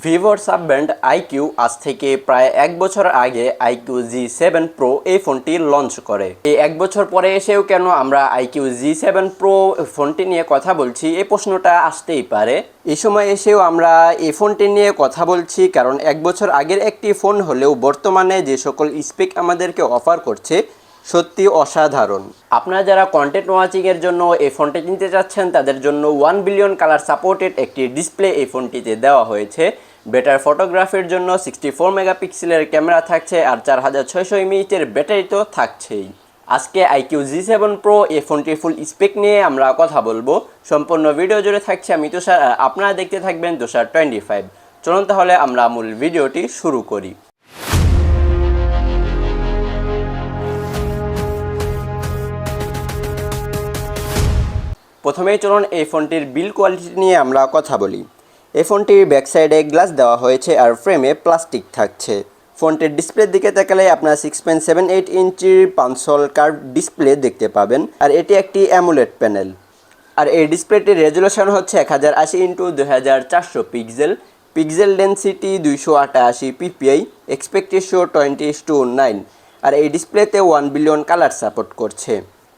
ভিভোর brand IQ আজ থেকে প্রায় এক বছর আগে আইকিউ জি সেভেন প্রো এই ফোনটি লঞ্চ করে। এই এক বছর পরে এসেও কেন আমরা আইকিউ জি সেভেন প্রো ফোনটি নিয়ে কথা বলছি এই প্রশ্নটা আসতেই পারে। এই সময় এসেও আমরা এই ফোনটি নিয়ে কথা বলছি, কারণ এক বছর আগের একটি ফোন হলেও বর্তমানে যে সকল স্পেক আমাদেরকে অফার করছে সত্যি অসাধারণ। আপনারা যারা কন্টেন্ট ওয়াচিং এর জন্য এই ফোনটি কিনতে চাচ্ছেন, তাদের জন্য ওয়ান বিলিয়ন কালার সাপোর্টেড একটি ডিসপ্লে এই ফোনটিতে দেওয়া হয়েছে। বেটার ফটোগ্রাফির জন্য সিক্সটি ফোর মেগাপিক্সেলের ক্যামেরা থাকছে আর চার হাজার ছয়শো এমএইচের ব্যাটারি তো থাকছেই। আজকে আইকিউ জি সেভেন প্রো এই ফোনটির ফুল স্পেক নিয়ে আমরা কথা বলব। সম্পূর্ণ ভিডিও জুড়ে থাকছে আমি তুষার, আর আপনারা দেখতে থাকবেন তুষার টোয়েন্টি ফাইভ চলুন তাহলে আমরা মূল ভিডিওটি শুরু করি। প্রথমেই চলুন এই ফোনটির বিল কোয়ালিটি নিয়ে আমরা কথা বলি। এই ফোনটির ব্যাক সাইডে গ্লাস দেওয়া হয়েছে আর ফ্রেমে প্লাস্টিক থাকছে। ফোনটির ডিসপ্লের দিকে তাকালে আপনার সিক্স পয়েন্ট সেভেন এইট ইঞ্চির পাঁচশোল কার্ভ ডিসপ্লে দেখতে পাবেন। আর এটি একটি অ্যামুলেট প্যানেল। আর এই ডিসপ্লেটির রেজুলেশন হচ্ছে এক হাজার আশি ইন্টু দুই হাজার চারশো পিক্সেল। পিক্সেল ডেন্সিটি দুইশো আটাশি পিপিআই এক্সপেক্টেশো টোয়েন্টি টু নাইন আর এই ডিসপ্লেতে ওয়ান বিলিয়ন কালার সাপোর্ট করছে।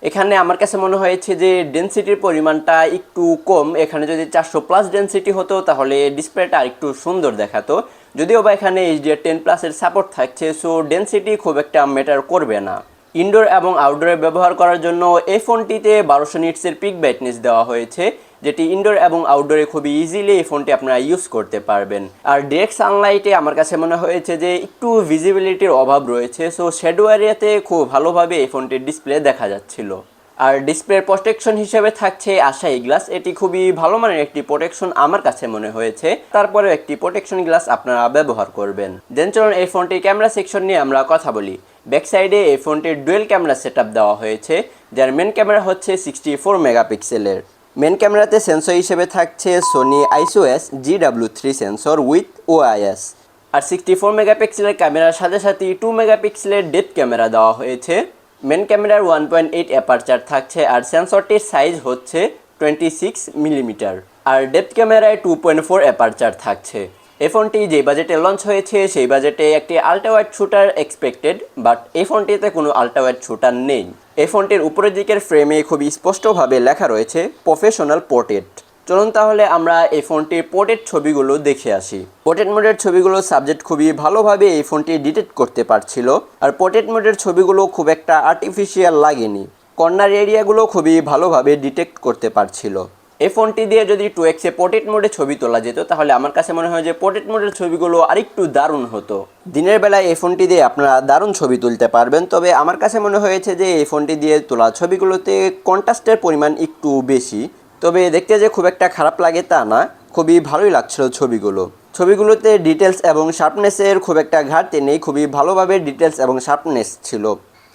এখানে আমার কাছে মনে হয়েছে যে ডেন্সিটির পরিমাণটা একটু কম। এখানে যদি চারশো প্লাস ডেন্সিটি হতো, তাহলে ডিসপ্লেটা আর একটু সুন্দর দেখাতো। যদিও বা এখানে এইচডিআর টেন প্লাসের সাপোর্ট থাকছে সো ডেন্সিটি খুব একটা ম্যাটার করবে না। ইনডোর এবং আউটডোরে ব্যবহার করার জন্য এই ফোনটিতে বারোশো নিটসের পিক ব্রাইটনেস দেওয়া হয়েছে। যেটি ইনডোর এবং আউটডোরে খুবই ইজিলি এই ফোনটি আপনারা ইউজ করতে পারবেন। আর ডিরেক্ট সানলাইটে আমার কাছে মনে হয়েছে যে একটু ভিজিবিলিটির অভাব রয়েছে সো শ্যাডো এরিয়াতে খুব ভালোভাবে এই ফোনটির ডিসপ্লে দেখা যাচ্ছিল। আর ডিসপ্লের প্রোটেকশন হিসেবে থাকছে আশাই গ্লাস এটি খুবই ভালো মানের একটি প্রোটেকশন আমার কাছে মনে হয়েছে। তারপরে একটি প্রোটেকশন গ্লাস আপনারা ব্যবহার করবেন। দেন চলুন এই ফোনটির ক্যামেরা সেকশন নিয়ে আমরা কথা বলি। ব্যাক সাইডে এই ফোনটির ডুয়েল ক্যামেরা সেট দেওয়া হয়েছে, যার মেন ক্যামেরা হচ্ছে সিক্সটি ফোর মেগাপিক্সেলের মেন ক্যামেরাতে সেন্সর হিসেবে থাকছে Sony ISOCELL G W three sensor with OIS R sixty four মেগাপিক্সেলের ক্যামেরার সাথে সাথে টু মেগাপিক্সেলের ডেপ ক্যামেরা দেওয়া হয়েছে। মেন ক্যামেরার ওয়ান পয়েন্ট এইট অ্যাপারচার থাকছে আর সেন্সরটির সাইজ হচ্ছে টোয়েন্টি সিক্স মিলিমিটার আর ডেপথ ক্যামেরায় টু পয়েন্ট ফোর অ্যাপারচার থাকছে। এই ফোনটি যে বাজেটে লঞ্চ হয়েছে, সেই বাজেটে একটি আল্ট্রাওয়াইড শুটার এক্সপেক্টেড বাট এই ফোনটিতে কোনো আল্ট্রাওয়াইড শুটার নেই। এই ফোনটির উপরের দিকের ফ্রেমে খুবই স্পষ্টভাবে লেখা রয়েছে প্রফেশনাল পোর্ট্রেট চলুন তাহলে আমরা এই ফোনটির পোর্ট্রেট ছবিগুলো দেখে আসি। পোর্ট্রেট মোডের ছবিগুলো সাবজেক্ট খুবই ভালোভাবে এই ফোনটি ডিটেক্ট করতে পারছিল, আর পোর্ট্রেট মোডের ছবিগুলো খুব একটা আর্টিফিশিয়াল লাগেনি। কর্নার এরিয়াগুলো খুবই ভালোভাবে ডিটেক্ট করতে পারছিল। এই ফোনটি দিয়ে যদি টু এক্সে পোর্ট্রেট মোডে ছবি তোলা যেত, তাহলে আমার কাছে মনে হয় যে পোর্ট্রেট মোডের ছবিগুলো আরেকটু দারুণ হতো। দিনের বেলায় এই ফোনটি দিয়ে আপনারা দারুণ ছবি তুলতে পারবেন, তবে আমার কাছে মনে হয়েছে যে এই ফোনটি দিয়ে তোলা ছবিগুলোতে কন্ট্রাস্টের পরিমাণ একটু বেশি। তবে দেখতে যে খুব একটা খারাপ লাগে তা না, খুবই ভালোই লাগছিল ছবিগুলো। ছবিগুলোতে ডিটেলস এবং শার্পনেসের খুব একটা ঘাটতি নেই, খুবই ভালোভাবে ডিটেলস এবং শার্পনেস ছিল।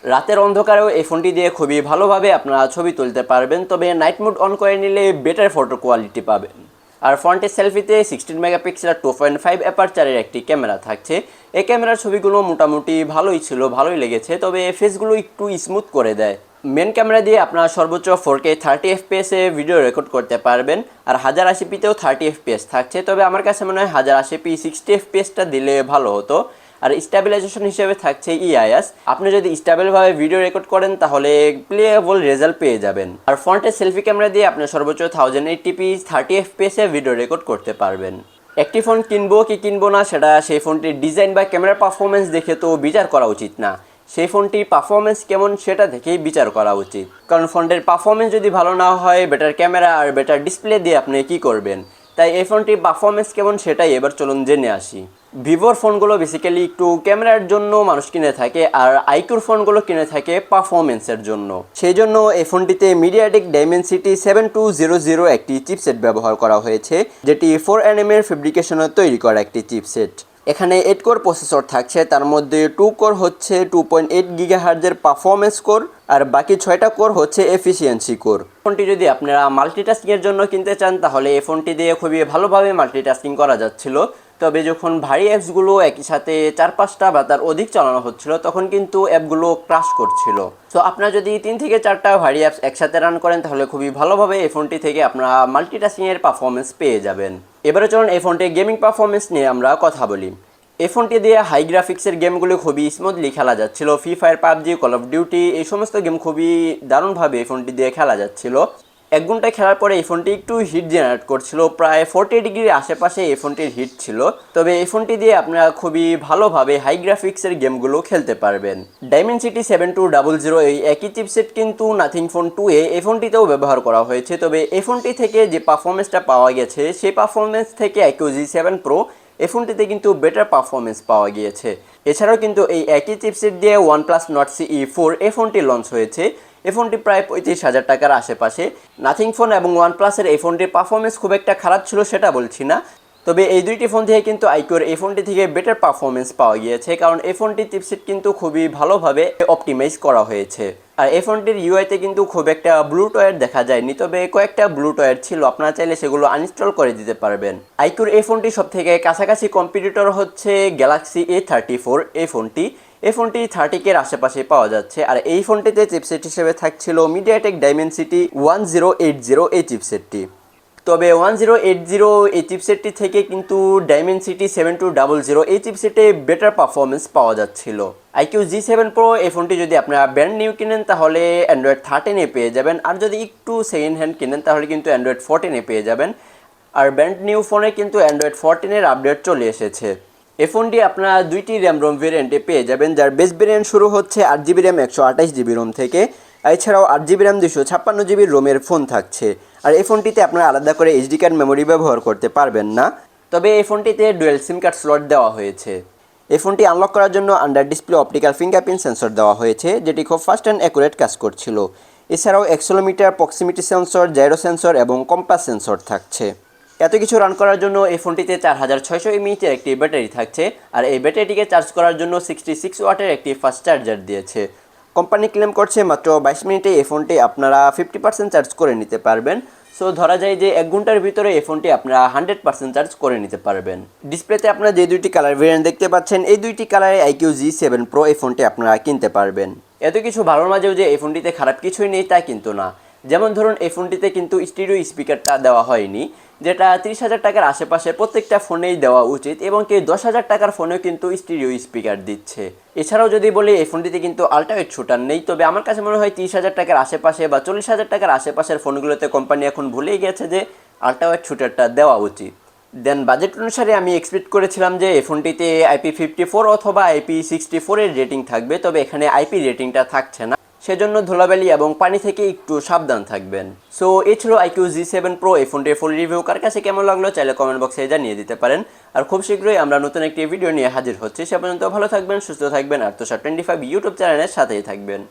রাতের অন্ধকারেও এই ফোনটি দিয়ে খুবই ভালোভাবে আপনারা ছবি তুলতে পারবেন, তবে নাইট মোড অন করে নিলে বেটার ফটো কোয়ালিটি পাবেন। আর ফ্রন্টের সেলফিতে sixteen megapixel two point five অ্যাপারচারের একটি ক্যামেরা থাকছে। এই ক্যামেরার ছবিগুলো মোটামুটি ভালোই ছিল, ভালোই লেগেছে, তবে ফেসগুলো একটু স্মুথ করে দেয়। মেন ক্যামেরা দিয়ে আপনারা সর্বোচ্চ ফোর কে থার্টি এফপিএসে ভিডিও রেকর্ড করতে পারবেন, আর হাজার আশি পিতেও থার্টি এফপিএস থাকছে, তবে আমার কাছে মনে হয় হাজার আশি পি সিক্সটি এফপিএসটা দিলে ভালো হতো। আর স্টেবিলাইজেশন হিসেবে থাকছে ইআইএস আপনি যদি স্টেবলভাবে ভিডিও রেকর্ড করেন, তাহলে প্লেয়েবল রেজাল্ট পেয়ে যাবেন। আর ফ্রন্টের সেলফি ক্যামেরা দিয়ে আপনি সর্বোচ্চ থাউজেন্ড এইটটি থার্টি এফপিএসে ভিডিও রেকর্ড করতে পারবেন। একটি ফোন কিনবো কি কিনবো না, সেটা সেই ফোনটির ডিজাইন বা ক্যামেরার পারফরমেন্স দেখে তো বিচার করা উচিত না। সেই ফোনটির পারফরমেন্স কেমন, সেটা দেখেই বিচার করা উচিত। কারণ ফোনটির পারফরমেন্স যদি ভালো না হয় বেটার ক্যামেরা আর বেটার ডিসপ্লে দিয়ে আপনি কি করবেন? তাই এই ফোনটির পারফরমেন্স কেমন সেটাই এবার চলুন জেনে আসি। ভিভোর ফোনগুলো বেসিক্যালি একটু ক্যামেরার জন্য মানুষ কিনে থাকে আর আইকুর ফোনগুলো কিনে থাকে পারফরমেন্সের জন্য। সেই জন্য এই ফোনটিতে MediaTek Dimensity seven two zero zero একটি চিপসেট ব্যবহার করা হয়েছে, যেটি ফোর এনএমের ফেব্রিকেশনে তৈরি করা একটি চিপসেট এখানে এইট কোর প্রসেসর থাকছে, তার মধ্যে টু কোর হচ্ছে টু পয়েন্ট এইট গিগা হার্জের পারফরমেন্স কোর আর বাকি ছয়টা কোর হচ্ছে এফিসিয়েন্সি কোর ফোনটি যদি আপনারা মাল্টিটাস্কিংয়ের জন্য কিনতে চান, তাহলে এই ফোনটি দিয়ে খুবই ভালোভাবে মাল্টিটাস্কিং করা যাচ্ছিল। তবে যখন ভারী অ্যাপসগুলো একই সাথে চার পাঁচটা বা তার অধিক চালানো হচ্ছিল, তখন কিন্তু অ্যাপগুলো ক্রাশ করছিল। সো আপনারা যদি তিন থেকে চারটা ভারী অ্যাপস একসাথে রান করেন, তাহলে খুবই ভালোভাবে এই ফোনটি থেকে আপনারা মাল্টিটাস্কিংয়ের পারফরমেন্স পেয়ে যাবেন। এবারে চলুন এই ফোনটির গেমিং পারফরমেন্স নিয়ে আমরা কথা বলি। এই ফোনটি দিয়ে হাই গ্রাফিক্সের গেমগুলো খুবই স্মুথলি খেলা যাচ্ছিল। Free fire PUBG call of duty এই সমস্ত গেম খুবই দারুণভাবে এই ফোনটি দিয়ে খেলা যাচ্ছিল। এক ঘণ্টা খেলার পরে এই ফোনটি একটু হিট জেনারেট করছিল। প্রায় ফোরটি ডিগ্রির আশেপাশে এই ফোনটির হিট ছিল। তবে এই ফোনটি দিয়ে আপনারা খুবই ভালোভাবে হাই গ্রাফিক্সের গেমগুলো খেলতে পারবেন। Dimensity seven two double zero এই একই চিপসেট কিন্তু নাথিং ফোন টু এ এই ফোনটিতেও ব্যবহার করা হয়েছে। তবে এই ফোনটি থেকে যে পারফরমেন্সটা পাওয়া গেছে, সেই পারফরমেন্স থেকে আইকিউ জি সেভেন প্রো এই ফোনটিতে কিন্তু বেটার পারফরমেন্স পাওয়া গিয়েছে। এছাড়াও কিন্তু এই একই চিপসেট দিয়ে OnePlus Nord C E four এই ফোনটি লঞ্চ হয়েছে। এই ফোনটি প্রায় পঁয়ত্রিশ হাজার টাকার আশেপাশে। নাথিং ফোন এবং ওয়ানপ্লাসের এই ফোনটির পারফরমেন্স খুব একটা খারাপ ছিল সেটা বলছি না। তবে এই দুইটি ফোন থেকে কিন্তু আইকিউর এই ফোনটি থেকে বেটার পারফরমেন্স পাওয়া গিয়েছে, কারণ এই ফোনটির চিপসেট কিন্তু খুবই ভালোভাবে অপটিমাইজ করা হয়েছে। আর এই ফোনটির ইউআইতে কিন্তু খুব একটা ব্লু টয়ার দেখা যায়নি, তবে কয়েকটা ব্লু টয়ার ছিল, আপনারা চাইলে সেগুলো আনইনস্টল করে দিতে পারবেন। আইকিউর এই ফোনটি সব থেকে কাছাকাছি কম্পিটিটর হচ্ছে গ্যালাক্সি এ থার্টি ফোর এই ফোনটি। এই ফোনটি থার্টি কের আশেপাশে পাওয়া যাচ্ছে। আর এই ফোনটিতে চিপসেট হিসেবে থাকছিল MediaTek Dimensity one zero eight zero এই চিপসেটটি তবে ওয়ান জিরো এইট জিরো এই চিপসেটটি থেকে কিন্তু Dimensity seven two double zero এই চিপসেটে বেটার পারফরমেন্স পাওয়া যাচ্ছিল। আইকিউ জি সেভেন প্রো এই ফোনটি যদি আপনারা ব্র্যান্ড নিউ কিনেন, তাহলে অ্যান্ড্রয়েড থার্টিনে পেয়ে যাবেন। আর যদি একটু সেকেন্ড হ্যান্ড কিনেন, তাহলে কিন্তু অ্যান্ড্রয়েড ফোরটিনে পেয়ে যাবেন। আর ব্র্যান্ড নিউ ফোনে কিন্তু অ্যান্ড্রয়েড ফোরটিনের আপডেট চলে এসেছে। এই ফোনটি আপনারা দুইটি র্যাম রোম ভেরিয়েন্টে পেয়ে যাবেন, যার বেস ভেরিয়েন্ট শুরু হচ্ছে আট জিবি র্যাম একশো আঠাশ জিবি রোম থেকে। এছাড়াও আট জিবি র্যাম দুশো ছাপ্পান্ন জিবি রোমের ফোন থাকছে। আর এই ফোনটিতে আপনারা আলাদা করে এইচডি কার্ড মেমোরি ব্যবহার করতে পারবেন না। তবে এই ফোনটিতে ডুয়েল সিম কার্ড স্লট দেওয়া হয়েছে। এই ফোনটি আনলক করার জন্য under display optical fingerprint sensor দেওয়া হয়েছে, যেটি খুব ফাস্ট অ্যান্ড অ্যাকুরেট কাজ করছিল। এছাড়াও accelerometer proximity sensor gyro sensor এবং কম্পাস সেন্সর থাকছে। এত কিছু রান করার জন্য এই ফোনটিতে চার হাজার ছয়শো এমএইচের একটি ব্যাটারি থাকছে, আর এই ব্যাটারিটিকে চার্জ করার জন্য সিক্সটি সিক্স ওয়াটের একটি ফাস্ট চার্জার দিয়েছে। কোম্পানি ক্লেম করছে মাত্র বাইশ মিনিটে এই ফোনটি আপনারা ফিফটি পার্সেন্ট চার্জ করে নিতে পারবেন। সো ধরা যায় যে এক ঘণ্টার ভিতরে এই ফোনটি আপনারা হান্ড্রেড পার্সেন্ট চার্জ করে নিতে পারবেন। ডিসপ্লেতে আপনারা যে দুইটি কালার ভেরিয়েন্ট দেখতে পাচ্ছেন, এই দুইটি কালারে আইকিউ জি সেভেন প্রো এই ফোনটি আপনারা কিনতে পারবেন। এত কিছু ভালোর মাঝেও যে এই ফোনটিতে খারাপ কিছুই নেই, তা কিন্তু না। যেমন ধরুন এই ফোনটিতে কিন্তু স্টিরিও স্পিকারটা দেওয়া হয়নি, যেটা তিরিশ হাজার টাকার আশেপাশে প্রত্যেকটা ফোনেই দেওয়া উচিত এবং কি দশ হাজার টাকার ফোনেও কিন্তু স্টিরিও স্পিকার দিচ্ছে। এছাড়াও যদি বলি, এই ফোনটিতে কিন্তু আল্ট্রাওয়েট শুটার নেই, তবে আমার কাছে মনে হয় তিরিশ হাজার টাকার আশেপাশে বা চল্লিশ হাজার টাকার আশেপাশের ফোনগুলোতে কোম্পানি এখন ভুলেই গেছে যে আল্ট্রাওয়েট শুটারটা দেওয়া উচিত। দেন বাজেট অনুসারে আমি এক্সপেক্ট করেছিলাম যে এই ফোনটিতে আইপি ফিফটি ফোর অথবা আইপি সিক্সটি ফোরের রেটিং থাকবে, তবে এখানে আইপি রেটিংটা থাকছে না। সেজন্য ধুলাবালি এবং পানি থেকে একটু সাবধান থাকবেন। সো এই ছিল আইকিউ জি সেভেন প্রো এই ফোনটির ফুল রিভিউ কার কাছে কেমন লাগল চাইলে কমেন্ট বক্সে জানিয়ে দিতে পারেন। আর খুব শীঘ্রই আমরা নতুন একটি ভিডিও নিয়ে হাজির হচ্ছি। সে পর্যন্ত ভালো থাকবেন, সুস্থ থাকবেন, আর তো সব টোয়েন্টি ফাইভ ইউটিউব চ্যানেলের সাথেই থাকবেন।